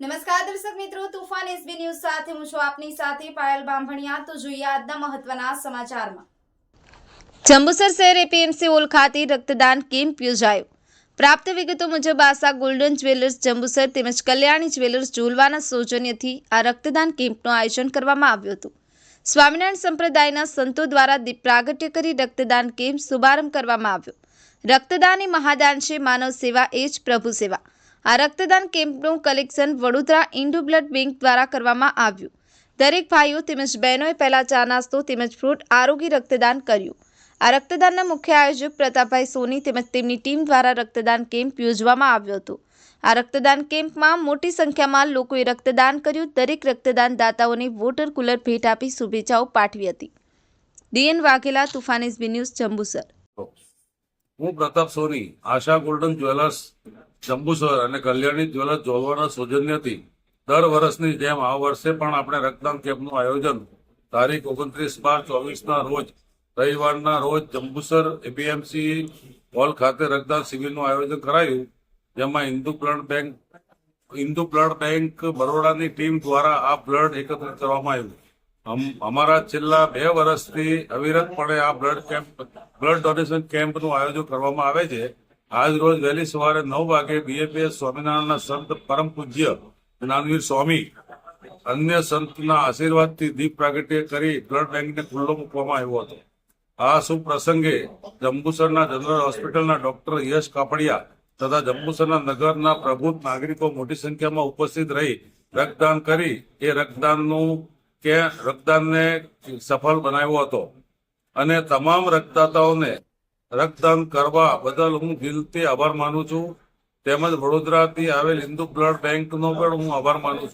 નમસ્કાર દર્શક મિત્રો, તુફાન એસબી ન્યૂઝ સાથે હું છું આપની સાથે પાયલ બાંભણિયા. તો જોઈએ આજના મહત્વના સમાચારમાં. જંબુસર શહેર એપીએમસી હોલ ખાતે રક્તદાન કેમ્પ યોજાયો. પ્રાપ્ત વિગતો મુજબ આશા ગોલ્ડન જ્વેલર્સ જંબુસર તેમજ કલ્યાણી જ્વેલર્સ ઝોલવાના સૌજન્યથી આ રક્તદાન કેમ્પનું આયોજન કરવામાં આવ્યું હતું. સ્વામિનારાયણ સંપ્રદાયના સંતો દ્વારા દીપ પ્રાગટ્ય કરી રક્તદાન કેમ્પ શુભારંભ કરવામાં આવ્યો. રક્તદાન એ મહાદાન છે, માનવ સેવા એ જ પ્રભુ સેવા. આ રક્તદાન કેમ્પનું collection Vadodara Indu blood bank દ્વારા કરવામાં આવ્યું. દરેક ભાઈઓ તેમજ બહેનોએ પહેલા ચા નાસ્તો તેમજ ફ્રૂટ આરોગી રક્તદાન કર્યું. આ રક્તદાનના મુખ્ય આયોજક પ્રતાપભાઈ સોની તેમજ તેમની ટીમ દ્વારા રક્તદાન કેમ્પ યોજવામાં આવ્યો હતો. આ રક્તદાન કેમ્પમાં મોટી સંખ્યામાં લોકોએ રક્તદાન કર્યું. દરેક રક્તદાન દાતાઓને વોટર કુલર ભેટ આપી શુભેચ્છાઓ પાઠવી હતી. DN Vaghela, Toofan SB news, Jambusar. હું પ્રતાપ સોની, આશા ગોલ્ડન જ્વેલર્સ જંબુસર અને કલ્યાણી જ્વેલર્સ જોડવાના સૌજન્યથી દર વર્ષની જેમ આ વર્ષે પણ આપણે રક્તદાન કેમ્પનું આયોજન તારીખ ઓગણત્રીસ બાર ચોવીસના રોજ, રવિવારના રોજ જંબુસર એપીએમસી હોલ ખાતે રક્તદાન શિબિરનું આયોજન કરાયું. જેમાં Hindu blood bank, Hindu blood bank બરોડાની team દ્વારા આ બ્લડ એકત્રિત કરવામાં આવ્યું. અમ- અમારા છેલ્લા બે વર્ષથી અવિરતપણે આ બ્લડ કેમ્પ, બ્લડ ડોનેશન કેમ્પનું આયોજન કરવામાં આવે છે. આજ રોજ વહેલી સવારે નવ વાગે બીએપીએસ સ્વામિનારાયણના સંત પરમ પૂજ્ય જ્ઞાનવીર સ્વામી અન્ય સંતના આશીર્વાદથી દીપ પ્રાગટ્ય કરી બ્લડ બેંકને ખુલ્લો મૂકવામાં આવ્યો હતો. આ શુભ પ્રસંગે જંબુસરના જનરલ હોસ્પિટલના ડોક્ટર યશ કાપડિયા તથા જંબુસરના નગરના પ્રભુત નાગરિકો મોટી સંખ્યામાં ઉપસ્થિત રહી રક્તદાન કરી. એ રક્તદાનનું કે રક્તદાનને સફળ બનાવ્યો હતો. અને તમામ રક્તદાતાઓને રક્તદાન કરવા બદલ હું દિલથી આભાર માનું છું. તેમજ વડોદરાથી આવેલ હિન્દુ બ્લડ બેંકનો પણ હું આભાર માનું છું.